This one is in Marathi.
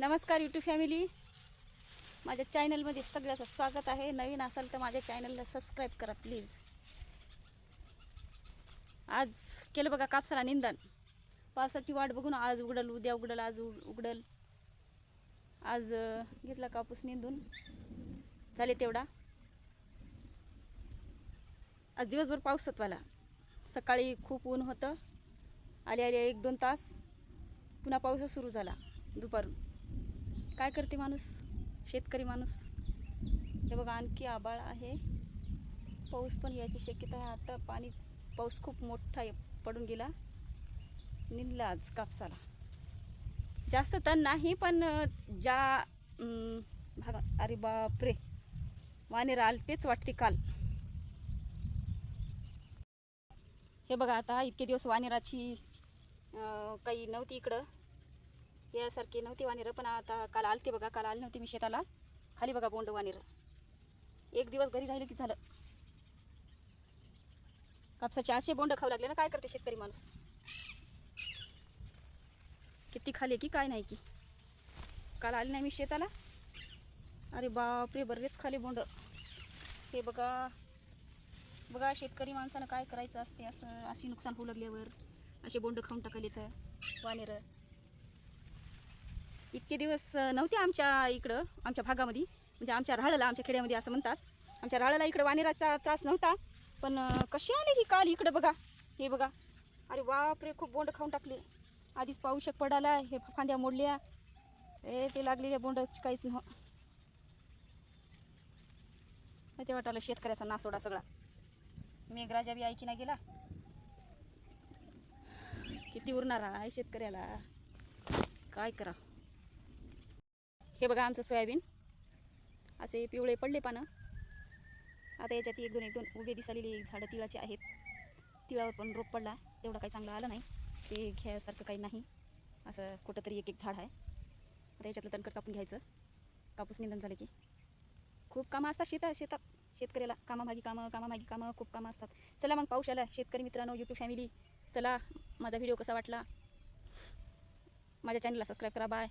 नमस्कार यूट्यूब फॅमिली माझ्या चॅनलमध्ये सगळ्याचं स्वागत आहे. नवीन असाल तर माझ्या चॅनलला सबस्क्राईब करा प्लीज आज केलं बघा कापसाला निंदन. पावसाची वाट बघून आज उघडल उद्या उघडल आज उघडल. आज घेतला कापूस निंदून. झाले तेवढा. आज दिवसभर पाऊस होतवाला सकाळी खूप ऊन होतं. आले आले एक दोन तास. पुन्हा पाऊसच सुरू झाला दुपारून. काय करते माणूस? शेतकरी माणूस. हे बघा आणखी आबाळ आहे. पाऊस पण याची शक्यता आहे. आता पाणी पाऊस खूप मोठा पडून गेला. निघला आज कापसाला. जास्त तण नाही पण ज्या भागा अरे बापरे. वानेर आल तेच वाटते काल. हे बघा आता इतके दिवस वानेराची काही नव्हती इकडं. यासारखी नव्हती वानेरं पण आता काल आलते बघा काल आली नव्हती मी शेताला. खाली बघा बोंड वानेरं. एक दिवस घरी राहिलं की झालं. कापसाचे असे बोंड खाऊ लागले ना काय करते शेतकरी माणूस? किती खाली की काय नाही की. काल आली नाही मी शेताला. अरे बापरे बरेच खाली बोंड. हे बघा. बघा शेतकरी माणसानं काय करायचं असते असं अशी नुकसान होऊ लागल्यावर. असे बोंड खाऊन टाकले तर वानेरं. इतके दिवस नव्हते आमच्या इकडं आमच्या भागामध्ये. म्हणजे आमच्या राहळला आमच्या खेड्यामध्ये असं म्हणतात. आमच्या राहळाला इकडं वानेराचा त्रास नव्हता पण कशी कसे आले की काल इकडं बघा. हे बघा. अरे बापरे खूप बोंड खाऊन टाकले. आधीच पाऊस पडाला हे फांद्या मोडल्या. ए ते लागलेल्या बोंडच काहीच नव्ह. ते वाटायला शेतकऱ्याचा नासोडा सगळा. मेघराजा बी ऐकी गेला. किती उरणार आहे शेतकऱ्याला. काय करा? हे बघा आमचं सोयाबीन. असे पिवळे पडले पानं. आता याच्यात एक दोन एक दोन उभे दिसालेली झाडं तिळाची आहेत. तिळावर पण रोप पडला. तेवढं काही चांगलं आलं नाही. ते घ्यायसारखं काही नाही. असं कुठंतरी एक एक झाड आहे. आता याच्यातलं तणकट कापून घ्यायचं. कापूस निंदन झालं की. खूप कामं असतात शेतात शेतात. शेतकऱ्याला कामामागी कामं कामामागी कामं खूप कामं असतात. चला मग पाऊस आला शेतकरी मित्रांनो यूट्यूब फॅमिली चला माझा व्हिडिओ कसा वाटला? माझ्या चॅनलला सबस्क्राईब करा बाय